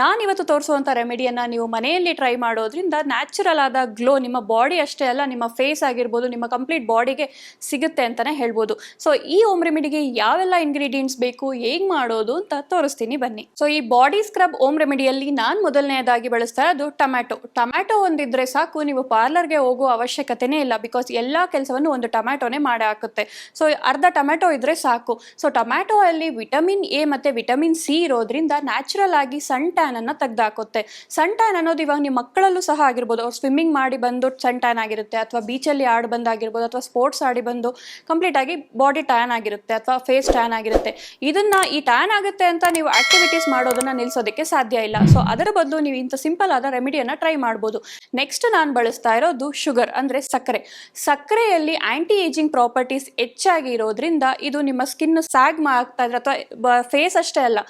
ನಾನು ಇವತ್ತು ತೋರಿಸುವಂಥ ರೆಮಿಡಿಯನ್ನು ನೀವು ಮನೆಯಲ್ಲಿ ಟ್ರೈ ಮಾಡೋದ್ರಿಂದ ನ್ಯಾಚುರಲ್ ಆದ ಗ್ಲೋ ನಿಮ್ಮ ಬಾಡಿ ಅಷ್ಟೇ ಅಲ್ಲ, ನಿಮ್ಮ ಫೇಸ್ ಆಗಿರ್ಬೋದು, ನಿಮ್ಮ ಕಂಪ್ಲೀಟ್ ಬಾಡಿಗೆ ಸಿಗುತ್ತೆ ಅಂತಲೇ ಹೇಳ್ಬೋದು. ಸೊ ಈ ಓಮ್ ರೆಮಿಡಿಗೆ ಯಾವೆಲ್ಲ ಇಂಗ್ರೀಡಿಯೆಂಟ್ಸ್ ಬೇಕು, ಹೇಗೆ ಮಾಡೋದು ಅಂತ ತೋರಿಸ್ತೀನಿ ಬನ್ನಿ. ಸೊ ಈ ಬಾಡಿ ಸ್ಕ್ರಬ್ ಓಮ್ ರೆಮಿಡಿಯಲ್ಲಿ ನಾನು ಮೊದಲನೇದಾಗಿ ಬಳಸ್ತಾ ಇರೋದು ಟೊಮ್ಯಾಟೊ. ಟೊಮ್ಯಾಟೊ ಒಂದಿದ್ರೆ ಸಾಕು, ನೀವು ಪಾರ್ಲರ್ಗೆ ಹೋಗೋ ಅವಶ್ಯಕತೆನೇ ಇಲ್ಲ ಬಿಕಾಸ್ ಎಲ್ಲ ಕೆಲಸವನ್ನು ಒಂದು ಟೊಮ್ಯಾಟೊನೇ ಮಾಡಿ ಹಾಕುತ್ತೆ ಸೊ ಅರ್ಧ ಟೊಮ್ಯಾಟೊ ಇದ್ರೆ ಸಾಕು. ಸೊ ಟೊಮ್ಯಾಟೊ ಅಲ್ಲಿ ವಿಟಮಿನ್ ಎ ಮತ್ತು ವಿಟಮಿನ್ ಸಿ ಇರೋದ್ರಿಂದ ನ್ಯಾಚುರಲ್ ಆಗಿ ಸನ್ ಟ್ಯಾನ್ ಅನ್ನು ತೆಗೆದಾಕುತ್ತೆ. ಸನ್ ಟ್ಯಾನ್ ಅನ್ನೋದು ಇವಾಗ ನಿಮ್ಮ ಮಕ್ಕಳಲ್ಲೂ ಸಹ ಆಗಿರ್ಬೋದು. ಅವ್ರು ಸ್ವಿಮ್ಮಿಂಗ್ ಮಾಡಿ ಬಂದು ಸನ್ ಟ್ಯಾನ್ ಆಗಿರುತ್ತೆ ಅಥವಾ ಬೀಚಲ್ಲಿ ಆಡಿ ಬಂದಾಗಿರ್ಬೋದು ಅಥವಾ ಸ್ಪೋರ್ಟ್ಸ್ ಆಡಿ ಬಂದು ಕಂಪ್ಲೀಟ್ ಆಗಿ ಬಾಡಿ ಟ್ಯಾನ್ ಆಗಿರುತ್ತೆ ಅಥವಾ ಫೇಸ್ ಟ್ಯಾನ್ ಆಗಿರುತ್ತೆ. ಇದನ್ನ ಈ ಟ್ಯಾನ್ ಆಗುತ್ತೆ ಅಂತ ನೀವು ಆಕ್ಟಿವಿಟೀಸ್ ಮಾಡೋದನ್ನ ನಿಲ್ಸೋದಕ್ಕೆ ಸಾಧ್ಯ ಇಲ್ಲ. ಸೊ ಅದರ ಬದಲು ನೀವು ಇಂಥ ಸಿಂಪಲ್ ಆದ ರೆಮಿಡಿಯನ್ನ ಟ್ರೈ ಮಾಡ್ಬೋದು. ನೆಕ್ಸ್ಟ್ ನಾನು ಬಳಸ್ತಾ ಇರೋದು ಶುಗರ್ ಅಂದ್ರೆ ಸಕ್ಕರೆ. ಸಕ್ಕರೆಯಲ್ಲಿ ಆಂಟಿ ಏಜಿಂಗ್ ಪ್ರಾಪರ್ಟೀಸ್ ಹೆಚ್ಚಾಗಿ ಇರೋದ್ರಿಂದ ಇದು ನಿಮ್ಮ ಸ್ಕಿನ್ ಸ್ಯಾಗ್ ಆಗ್ತಾ ಇದ್ರೆ ಅಥವಾ ಫೇಸ್ ಅಷ್ಟೇ ಅಲ್ಲ.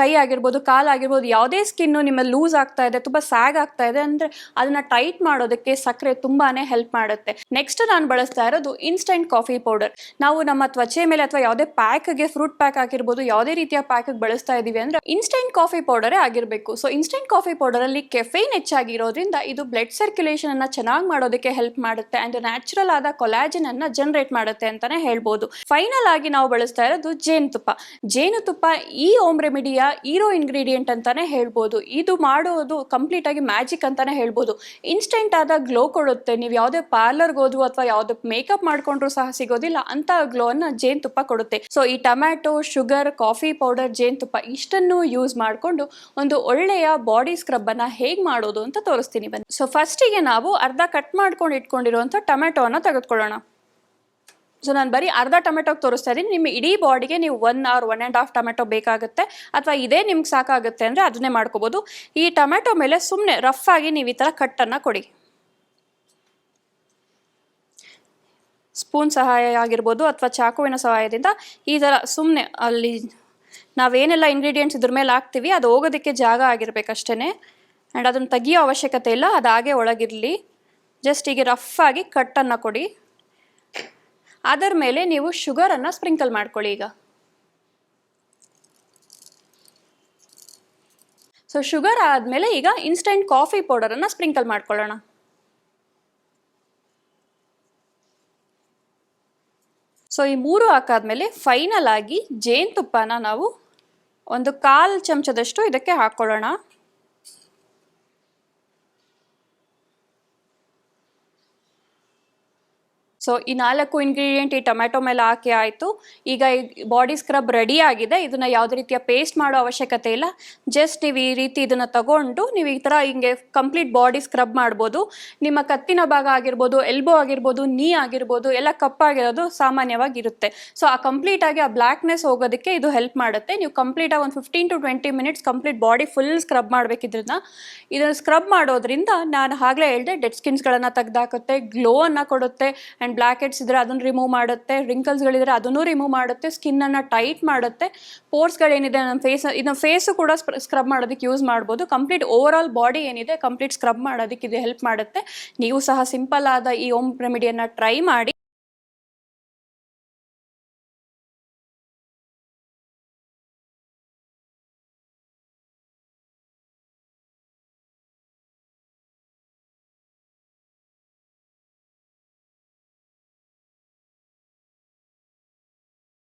ಕೈ ಆಗಿರ್ಬೋದು, ಕಾಲ್ ಆಗಿರ್ಬೋದು ಯಾವುದೇ ಸ್ಕಿನ್ನು ನಿಮ್ಮ ಲೂಸ್ ಆಗ್ತಾ ಇದೆ, ತುಂಬ ಸ್ಯಾಗ್ ಆಗ್ತಾ ಇದೆ ಅಂದರೆ ಅದನ್ನ ಟೈಟ್ ಮಾಡೋದಕ್ಕೆ ಸಕ್ಕರೆ ತುಂಬಾನೇ ಹೆಲ್ಪ್ ಮಾಡುತ್ತೆ. ನೆಕ್ಸ್ಟ್ ನಾನು ಬಳಸ್ತಾ ಇರೋದು ಇನ್ಸ್ಟೆಂಟ್ ಕಾಫಿ ಪೌಡರ್ ನಾವು ನಮ್ಮ ತ್ವಚೆ ಮೇಲೆ ಅಥವಾ ಯಾವುದೇ ಪ್ಯಾಕ್ಗೆ ಫ್ರೂಟ್ ಪ್ಯಾಕ್ ಆಗಿರ್ಬೋದು, ಯಾವುದೇ ರೀತಿಯ ಪ್ಯಾಕ್ ಬಳಸ್ತಾ ಇದೀವಿ ಅಂದ್ರೆ ಇನ್ಸ್ಟೆಂಟ್ ಕಾಫಿ ಪೌಡರೇ ಆಗಿರಬೇಕು. ಸೊ ಇನ್ಸ್ಟೆಂಟ್ ಕಾಫಿ ಪೌಡರ್ ಅಲ್ಲಿ ಕೆಫೈನ್ ಹೆಚ್ಚಾಗಿರೋದ್ರಿಂದ ಇದು ಬ್ಲಡ್ ಸರ್ಕ್ಯುಲೇಷನ್ ಅನ್ನ ಚೆನ್ನಾಗಿ ಮಾಡೋದಕ್ಕೆ ಹೆಲ್ಪ್ ಮಾಡುತ್ತೆ ಅಂಡ್ ನ್ಯಾಚುರಲ್ ಆದ ಕೊಲಾಜಿನ್ ಅನ್ನ ಜನರೇಟ್ ಮಾಡುತ್ತೆ ಅಂತಾನೆ ಹೇಳ್ಬೋದು. ಫೈನಲ್ ಆಗಿ ನಾವು ಬಳಸ್ತಾ ಇರೋದು ಜೇನುತುಪ್ಪ. ಜೇನುತುಪ್ಪ ಈ ಓಮ್ ರೆಮಿಡಿಯ ಹೀರೋ ಇಂಗ್ರೀಡಿಯೆಂಟ್ ಅಂತಾನೆ ಹೇಳ್ಬೋದು. ಇದು ಮಾಡೋದು ಕಂಪ್ಲೀಟ್ ಆಗಿ ಮ್ಯಾಜಿಕ್ ಅಂತಾನೆ ಹೇಳ್ಬೋದು. ಇನ್ಸ್ಟೆಂಟ್ ಆದ ಗ್ಲೋ ಕೊಡುತ್ತೆ. ನೀವು ಯಾವುದೇ ಪಾರ್ಲರ್ಗೆ ಹೋದ್ರು ಅಥವಾ ಯಾವುದೇ ಮೇಕಪ್ ಮಾಡ್ಕೊಂಡ್ರು ಸಹ ಸಿಗೋದಿಲ್ಲ ಅಂತ ಗ್ಲೋ ಅನ್ನ ಜೇನುತುಪ್ಪ ಕೊಡುತ್ತೆ. ಸೊ ಈ ಟೊಮ್ಯಾಟೊ ಶುಗರ್ ಕಾಫಿ ಪೌಡರ್ ಜೇನುತುಪ್ಪ ಇಷ್ಟನ್ನು ಯೂಸ್ ಮಾಡಿಕೊಂಡು ಒಂದು ಒಳ್ಳೆಯ ಬಾಡಿ ಸ್ಕ್ರಬ್ ಅನ್ನ ಹೇಗೆ ಮಾಡೋದು ಅಂತ ತೋರಿಸ್ತೀನಿ ಬನ್ನಿ. ಸೊ ಫಸ್ಟಿಗೆ ನಾವು ಅರ್ಧ ಕಟ್ ಮಾಡ್ಕೊಂಡು ಇಟ್ಕೊಂಡಿರುವಂಥ ಅನ್ನ ತೆಗೆದುಕೊಳ್ಳೋಣ. ಸೊ ನಾನು ಬರೀ ಅರ್ಧ ಟೊಮೆಟೊಗೆ ತೋರಿಸ್ತಾ ಇದ್ದೀನಿ. ನಿಮ್ಮ ಇಡೀ ಬಾಡಿಗೆ ನೀವು one hour one and half tomato ಬೇಕಾಗುತ್ತೆ. ಅಥವಾ ಇದೇ ನಿಮ್ಗೆ ಸಾಕಾಗುತ್ತೆ ಅಂದರೆ ಅದನ್ನೇ ಮಾಡ್ಕೋಬೋದು. ಈ ಟೊಮೆಟೊ ಮೇಲೆ ಸುಮ್ಮನೆ ರಫ್ ಆಗಿ ನೀವು ಈ ಥರ ಕಟ್ಟನ್ನು ಕೊಡಿ. ಸ್ಪೂನ್ ಸಹಾಯ ಆಗಿರ್ಬೋದು ಅಥವಾ ಚಾಕುವಿನ ಸಹಾಯದಿಂದ ಈ ಥರ ಸುಮ್ಮನೆ ಅಲ್ಲಿ ನಾವೇನೆಲ್ಲ ಇಂಗ್ರೀಡಿಯೆಂಟ್ಸ್ ಇದ್ರ ಮೇಲೆ ಹಾಕ್ತೀವಿ, ಅದು ಹೋಗೋದಕ್ಕೆ ಜಾಗ ಆಗಿರ್ಬೇಕಷ್ಟೇ ಆ್ಯಂಡ್ ಅದನ್ನು ತೆಗಿಯೋ ಅವಶ್ಯಕತೆ ಇಲ್ಲ, ಅದು ಹಾಗೆ ಒಳಗಿರಲಿ. ಜಸ್ಟ್ ಈಗ ರಫ್ ಆಗಿ ಕಟ್ಟನ್ನು ಕೊಡಿ. ಅದರ ಮೇಲೆ ನೀವು ಶುಗರನ್ನು ಸ್ಪ್ರಿಂಕಲ್ ಮಾಡ್ಕೊಳ್ಳಿ ಈಗ. ಸೊ ಶುಗರ್ ಆದಮೇಲೆ ಈಗ ಇನ್ಸ್ಟೆಂಟ್ ಕಾಫಿ ಪೌಡರನ್ನು ಸ್ಪ್ರಿಂಕಲ್ ಮಾಡ್ಕೊಳ್ಳೋಣ. ಸೊ ಈ ಮೂರು ಹಾಕಾದ್ಮೇಲೆ ಫೈನಲ್ ಆಗಿ ಜೇನುತುಪ್ಪನ ನಾವು ಒಂದು ಕಾಲು ಚಮಚದಷ್ಟು ಇದಕ್ಕೆ ಹಾಕ್ಕೊಳ್ಳೋಣ. ಸೊ ಈ ನಾಲ್ಕು ಇಂಗ್ರೀಡಿಯೆಂಟ್ ಈ ಟೊಮ್ಯಾಟೊ ಮೇಲೆ ಹಾಕಿ ಆಯಿತು. ಈಗ ಬಾಡಿ ಸ್ಕ್ರಬ್ ರೆಡಿ ಆಗಿದೆ. ಇದನ್ನು ಯಾವುದೇ ರೀತಿಯ ಪೇಸ್ಟ್ ಮಾಡೋ ಅವಶ್ಯಕತೆ ಇಲ್ಲ. ಜಸ್ಟ್ ನೀವು ಈ ರೀತಿ ಇದನ್ನು ತಗೊಂಡು ನೀವು ಈ ಥರ ಹಿಂಗೆ ಕಂಪ್ಲೀಟ್ ಬಾಡಿ ಸ್ಕ್ರಬ್ ಮಾಡ್ಬೋದು. ನಿಮ್ಮ ಕತ್ತಿನ ಭಾಗ ಆಗಿರ್ಬೋದು ಎಲ್ಬೋ ಆಗಿರ್ಬೋದು ನೀ ಆಗಿರ್ಬೋದು, ಎಲ್ಲ ಕಪ್ಪಾಗಿರೋದು ಸಾಮಾನ್ಯವಾಗಿರುತ್ತೆ ಸೊ ಆ ಕಂಪ್ಲೀಟ್ ಆಗಿ ಆ ಬ್ಲ್ಯಾಕ್ನೆಸ್ ಹೋಗೋದಕ್ಕೆ ಇದು ಹೆಲ್ಪ್ ಮಾಡುತ್ತೆ. ನೀವು ಕಂಪ್ಲೀಟಾಗಿ ಒಂದು fifteen to twenty minutes complete body full scrub ಮಾಡಬೇಕಿದ್ರನ್ನ ಇದನ್ನು ಸ್ಕ್ರಬ್ ಮಾಡೋದ್ರಿಂದ ನಾನು ಆಗಲೇ ಹೇಳಿದೆ ಡೆಡ್ ಸ್ಕಿನ್ಸ್ಗಳನ್ನು ತೆಗೆದಾಕುತ್ತೆ ಗ್ಲೋವನ್ನು ಕೊಡುತ್ತೆ ಆ್ಯಂಡ್ ಬ್ಲ್ಯಾಕ್ ಹೆಡ್ಸ್ ಇದ್ದರೆ ಅದನ್ನು ರಿಮೂವ್ ಮಾಡುತ್ತೆ ರಿಂಕಲ್ಸ್ಗಳಿದ್ರೆ ಅದನ್ನು ರಿಮೂವ್ ಮಾಡುತ್ತೆ ಸ್ಕಿನ್ನನ್ನು ಟೈಟ್ ಮಾಡುತ್ತೆ. ಪೋರ್ಸ್ಗಳೇನಿದೆ ನಮ್ಮ ಫೇಸ್ ಇದನ್ನ ಫೇಸು ಕೂಡ ಸ್ಕ್ರಬ್ ಮಾಡೋದಕ್ಕೆ ಯೂಸ್ ಮಾಡ್ಬೋದು. ಕಂಪ್ಲೀಟ್ ಓವರ್ ಆಲ್ ಬಾಡಿ ಏನಿದೆ ಕಂಪ್ಲೀಟ್ ಸ್ಕ್ರಬ್ ಮಾಡೋದಕ್ಕೆ ಇದು ಹೆಲ್ಪ್ ಮಾಡುತ್ತೆ. ನೀವು ಸಹ ಸಿಂಪಲ್ ಆದ ಈ ಓಮ್ ರೆಮಿಡಿಯನ್ನು ಟ್ರೈ ಮಾಡಿ.